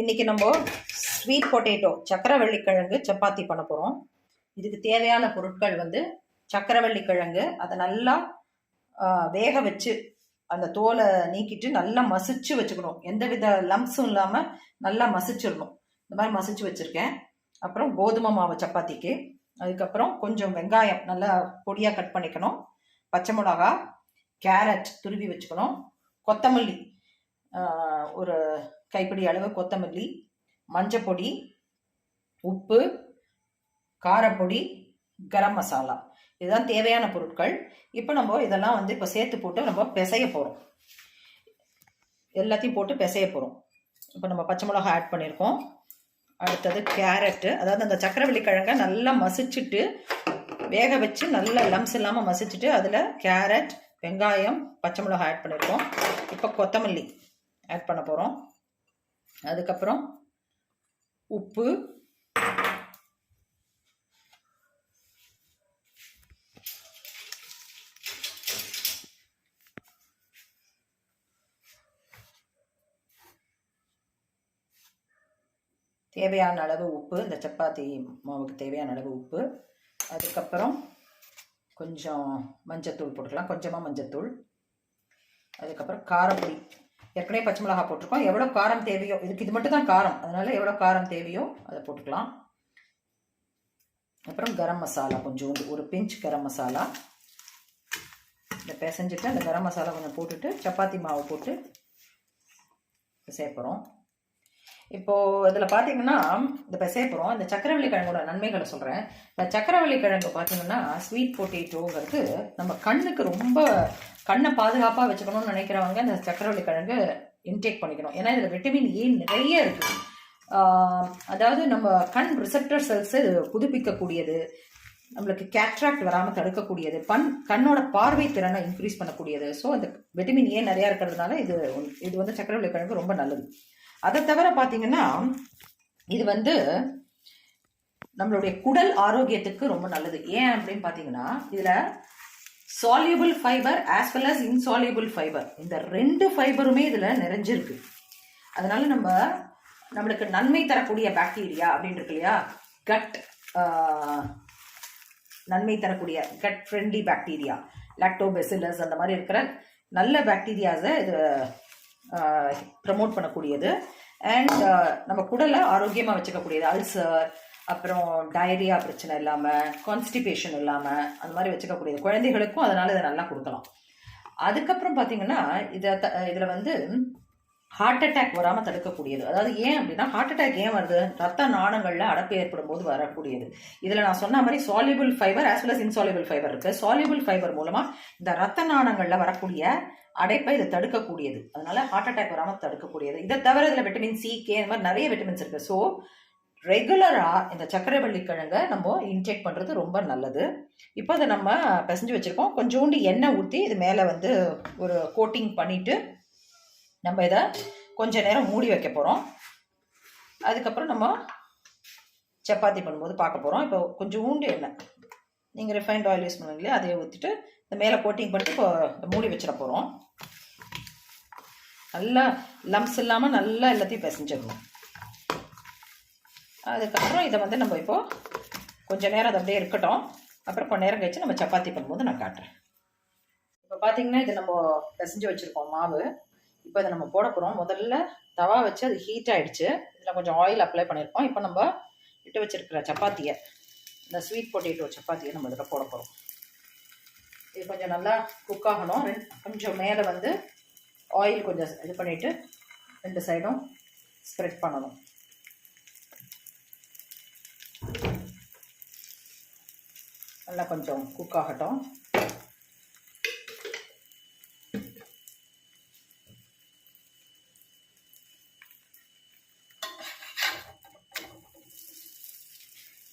இன்றைக்கி நம்ம sweet potato சக்கரவள்ளி கிழங்கு சப்பாத்தி பண்ண போகிறோம் இதுக்கு தேவையான பொருட்கள் வந்து சக்கரவள்ளி கிழங்கு அதை நல்லா வேக வச்சு அந்த தோலை நீக்கிட்டு நல்லா மசிச்சு வச்சுக்கணும். எந்த வித லம்ஸும் இல்லாமல் நல்லா மசிச்சிடணும். இந்த மாதிரி மசிச்சு வச்சுருக்கேன். அப்புறம் கோதுமை மாவு சப்பாத்திக்கு. அதுக்கப்புறம் கொஞ்சம் வெங்காயம் நல்லா பொடியாக கட் பண்ணிக்கணும். பச்சை மிளகா கேரட் துருவி வச்சுக்கணும். கொத்தமல்லி ஒரு கைப்பிடி அளவு கொத்தமல்லி மஞ்சப்பொடி உப்பு காரப்பொடி கரம் மசாலா. இதுதான் தேவையான பொருட்கள். இப்போ நம்ம இதெல்லாம் வந்து இப்போ சேர்த்து போட்டு நம்ம பிசைய போகிறோம் எல்லாத்தையும் போட்டு பிசைய போகிறோம் இப்போ நம்ம பச்சை மிளகா ஆட் பண்ணியிருக்கோம். அடுத்தது கேரட்டு. அதாவது அந்த சக்கரவள்ளி கிழங்கை நல்லா மசிச்சுட்டு வேக வச்சு நல்லா லம்ஸ் இல்லாமல் மசிச்சுட்டு அதில் கேரட் வெங்காயம் பச்சை மிளகா ஆட் பண்ணியிருக்கோம். இப்போ கொத்தமல்லி. ஆட் பண்ண போகிறோம் அதுக்கப்புறம் உப்பு. தேவையான அளவு உப்பு இந்த சப்பாத்தி மாவுக்கு தேவையான அளவு உப்பு. அதுக்கப்புறம் கொஞ்சம் மஞ்சத்தூள் போட்டுக்கலாம். கொஞ்சமாக மஞ்சத்தூள். அதுக்கப்புறம் காரப்பொடி. ஏற்கனவே பச்சை மிளகாய் போட்டிருக்கோம். எவ்வளோ காரம் தேவையோ இதுக்கு இது மட்டும் தான் காரம். அதனால் எவ்வளோ காரம் தேவையோ அதை போட்டுக்கலாம். அப்புறம் கரம் மசாலா கொஞ்சோண்டு ஒரு பிஞ்ச் கரம் மசாலா. இதை பிசைஞ்சிட்டு அந்த கரம் மசாலா கொஞ்சம் போட்டுட்டு சப்பாத்தி மாவு போட்டு சேர்ப்புறோம் இப்போது இதில் பார்த்தீங்கன்னா இந்த பிசையப்புறம் இந்த சக்கரவள்ளி கிழங்கோட நன்மைகளை சொல்கிறேன் இந்த சக்கரவள்ளி கிழங்கு பார்த்தீங்கன்னா ஸ்வீட் பொட்டேட்டோங்கிறது நம்ம கண்ணுக்கு ரொம்ப கண்ணை பாதுகாப்பாக வச்சுக்கணும்னு நினைக்கிறவங்க இந்த சக்கரவள்ளி கிழங்கு இன்டேக் பண்ணிக்கணும். ஏன்னா இதில் விட்டமின் ஏ நிறைய இருக்குது அதாவது நம்ம கண் ரிசப்டர் செல்ஸை இது புதுப்பிக்கக்கூடியது. நம்மளுக்கு கேட்ராக்ட் வராமல் தடுக்கக்கூடியது. பண் கண்ணோட பார்வை திறனை இன்க்ரீஸ் பண்ணக்கூடியது. ஸோ அந்த விட்டமின் ஏ நிறையா இருக்கிறதுனால இது இது வந்து சக்கரவள்ளி கிழங்கு ரொம்ப நல்லது. அதை தவிர பார்த்தீங்கன்னா இது வந்து நம்மளுடைய குடல் ஆரோக்கியத்துக்கு ரொம்ப நல்லது. ஏன் அப்படின்னு பார்த்தீங்கன்னா இதில் soluble fibre as well as insoluble fibre இந்த ரெண்டு ஃபைபருமே இதில் நிறைஞ்சிருக்கு. அதனால நம்ம நம்மளுக்கு நன்மை தரக்கூடிய பாக்டீரியா அப்படின்னு இருக்கு இல்லையா? கட் நன்மை தரக்கூடிய கட் ஃப்ரெண்ட்லி பாக்டீரியா லாக்டோபெசிலஸ் அந்த மாதிரி இருக்கிற நல்ல பாக்டீரியாஸை இது ப்ரமோட் பண்ணக்கூடியது. அண்ட் நம்ம குடலை ஆரோக்கியமாக வச்சுக்கக்கூடியது. அல்சர் அப்புறம் டயரியா பிரச்சனை இல்லாமல் கான்ஸ்டிபேஷன் இல்லாமல் அந்த மாதிரி வச்சுக்கக்கூடியது. குழந்தைகளுக்கும் அதனால் இதை நல்லா கொடுக்கலாம். அதுக்கப்புறம் பார்த்தீங்கன்னா இதை த இதில் வந்து ஹார்ட் அட்டாக் வராமல் தடுக்கக்கூடியது. அதாவது ஏன் அப்படின்னா ஹார்ட் அட்டாக் ஏன் வருது? ரத்த நாணங்களில் அடப்பு ஏற்படும் போது வரக்கூடியது. இதில் நான் சொன்ன மாதிரி soluble fibre as well as insoluble fibre இருக்குது சால்யூபிள் ஃபைபர் மூலமாக இந்த ரத்த நாணங்களில் வரக்கூடிய அடைப்பை இதை தடுக்கக்கூடியது. அதனால ஹார்ட் அட்டாக் வராமல் தடுக்கக்கூடியது. இதை தவிர இதில் விட்டமின் சி கே இந்த மாதிரி நிறைய விட்டமின்ஸ் இருக்குது ஸோ ரெகுலராக இந்த சக்கரவள்ளி கிழங்கை நம்ம இன்டேக் பண்ணுறது ரொம்ப நல்லது. இப்போ அதை நம்ம பிசைஞ்சு வச்சுருக்கோம். கொஞ்சோண்டு எண்ணெய் ஊற்றி இது மேலே வந்து ஒரு கோட்டிங் பண்ணிவிட்டு நம்ம இதை கொஞ்ச நேரம் மூடி வைக்க போகிறோம் அதுக்கப்புறம் நம்ம சப்பாத்தி பண்ணும்போது பார்க்க போகிறோம் இப்போ உண்டு எண்ணெய். நீங்கள் ரிஃபைண்ட் ஆயில் யூஸ் பண்ணுவீங்களே அதையே ஊற்றிட்டு இந்த மேலே கோட்டிங் பண்ணிட்டு இப்போ மூடி வச்சிட போகிறோம் நல்லா லம்ஸ் இல்லாமல் நல்லா எல்லாத்தையும் பிசைஞ்சிடணும். அதுக்கப்புறம் இதை வந்து நம்ம இப்போது கொஞ்சம் நேரம் அது அப்படியே இருக்கட்டும். அப்புறம் கொஞ்ச நேரம் கழிச்சு நம்ம சப்பாத்தி பண்ணும்போது நான் காட்டுறேன். இப்போ பார்த்தீங்கன்னா இது நம்ம பிசைஞ்சு வச்சுருக்கோம் மாவு. இப்போ இதை நம்ம போட போகிறோம் முதல்ல தவா வச்சு அது ஹீட் ஆகிடுச்சு இதில் கொஞ்சம் ஆயில் அப்ளை பண்ணியிருக்கோம் இப்போ நம்ம இட்டு வச்சுருக்கிற சப்பாத்தியை இந்த ஸ்வீட் பொட்டேட்டோ சப்பாத்தியை நம்ம இதில் போட போகிறோம் இது கொஞ்சம் நல்லா குக் ஆகணும். கொஞ்சம் மேலே வந்து ஆயில் கொஞ்சம் இது பண்ணிவிட்டு ரெண்டு சைடும் ஸ்ப்ரெட் பண்ணணும். நல்லா கொஞ்சம் குக் ஆகட்டும்.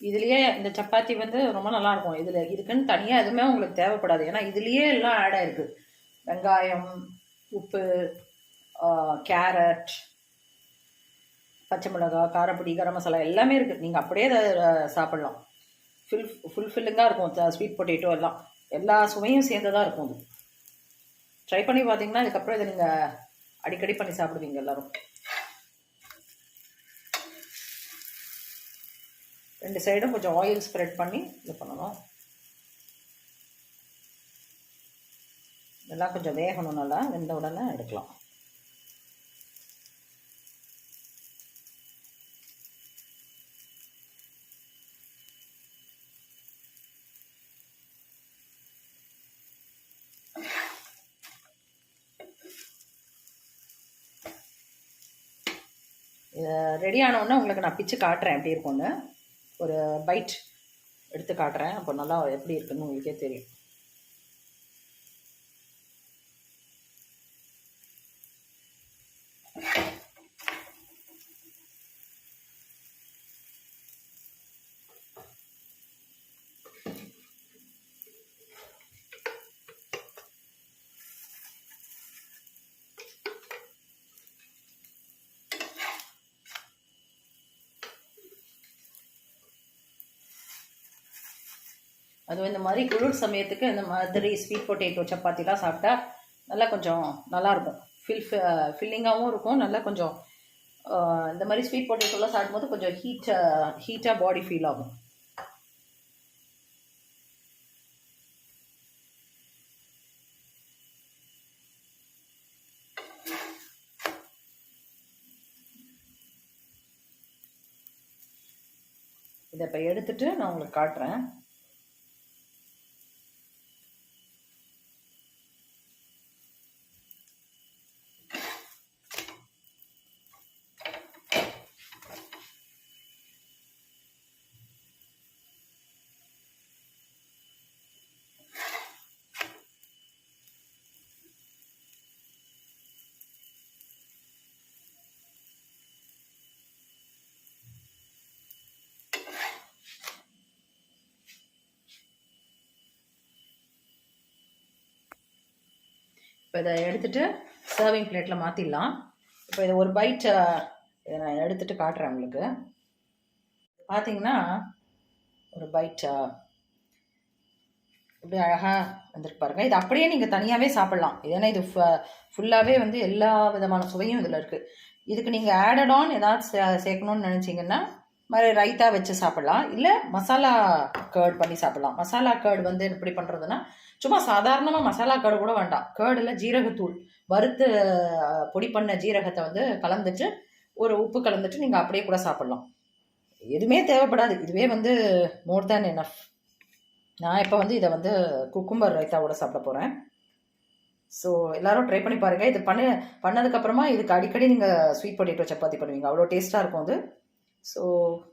இதுலேயே இந்த சப்பாத்தி வந்து ரொம்ப நல்லாயிருக்கும். இதில் இதுக்குன்னு தனியாக எதுவுமே உங்களுக்கு தேவைப்படாது. ஏன்னா இதுலேயே எல்லாம் ஆட் ஆகிருக்கு வெங்காயம் உப்பு கேரட் பச்சை மிளகாய் காரப்பொடி கரம் மசாலா எல்லாமே இருக்குது நீங்கள் அப்படியே அதை சாப்பிட்லாம். ஃபுல் ஃபுல்ஃபில்லிங்காக இருக்கும். ஸ்வீட் பொட்டேட்டோ எல்லாம். எல்லா சுவையும் சேர்ந்ததாக இருக்கும் அது. ட்ரை பண்ணி பார்த்தீங்கன்னா இதுக்கப்புறம் இதை நீங்கள் அடிக்கடி பண்ணி சாப்பிடுவீங்க எல்லாரும். ரெண்டு சைடும் கொஞ்சம் ஆயில் ஸ்ப்ரெட் பண்ணி இது பண்ணணும். இதெல்லாம் கொஞ்சம் வேகணும் நல்லா வெந்த உடனே எடுக்கலாம். ரெடி ஆனவுடனே உங்களுக்கு நான் பிச்சு காட்டுறேன் எப்படி இருக்கும்னு. ஒரு பைட் எடுத்து காட்டுறேன். அப்போ நல்லா எப்படி இருக்குன்னு உங்களுக்கே தெரியும். அதுவும் இந்த மாதிரி குளிர் சமயத்துக்கு இந்த மாதிரி ஸ்வீட் பொட்டேட்டோ சப்பாத்திலாம் சாப்பிட்டா நல்லா கொஞ்சம் நல்லாயிருக்கும். ஃபில் ஃபில்லிங்காகவும் uh, இருக்கும். நல்லா கொஞ்சம் uh, இந்த மாதிரி ஸ்வீட் பொட்டேட்டோலாம் சாப்பிடும்போது கொஞ்சம் ஹீட் ஹீட்டாக பாடி ஃபீல் ஆகும். இதை இப்போ எடுத்துட்டு நான் உங்களுக்கு காட்டுறேன். இப்போ இதை எடுத்துகிட்டு சர்விங் பிளேட்டில் மாற்றிடலாம் இப்போ இதை ஒரு பைட் இதை நான் எடுத்துகிட்டு காட்டுறேன் உங்களுக்கு. பார்த்தீங்கன்னா ஒரு பைட்டா இப்படி அழகாக வந்துருப்பாருங்க பாருங்க. இது அப்படியே நீங்கள் தனியாகவே சாப்பிட்லாம். ஏன்னா இது ஃபுல்லாகவே வந்து எல்லா விதமான சுவையும் இதில் இருக்குது இதுக்கு நீங்கள் ஆடட் ஆன் ஏதாவது சே- சேர்க்கணும்னு நினச்சிங்கன்னா மாதிரி ரைத்தா வச்சு சாப்பிட்லாம். இல்லை மசாலா கேர்ட் பண்ணி சாப்பிட்லாம். மசாலா கேர்டு வந்து எப்படி பண்ணுறதுன்னா சும்மா சாதாரணமாக மசாலா கேர்டு கூட வேண்டாம். கேர்டில் ஜீரகத்தூள் வறுத்து பொடி பண்ண ஜீரகத்தை வந்து கலந்துட்டு ஒரு உப்பு கலந்துட்டு நீங்கள் அப்படியே கூட சாப்பிட்லாம். எதுவுமே தேவைப்படாது. இதுவே வந்து மோர் தேன் எனஃப் நான் இப்போ வந்து இதை வந்து குக்கும்பர் ரைத்தாவோட சாப்பிட போகிறேன் ஸோ எல்லாரும் ட்ரை பண்ணி பாருங்கள் இது பண்ண பண்ணதுக்கப்புறமா இதுக்கு அடிக்கடி நீங்கள் ஸ்வீட் பொட்டேட்டோ சப்பாத்தி பண்ணுவீங்க. அவ்வளோ டேஸ்ட்டாக இருக்கும் அது. So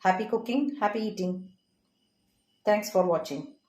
happy cooking, happy eating. Thanks for watching.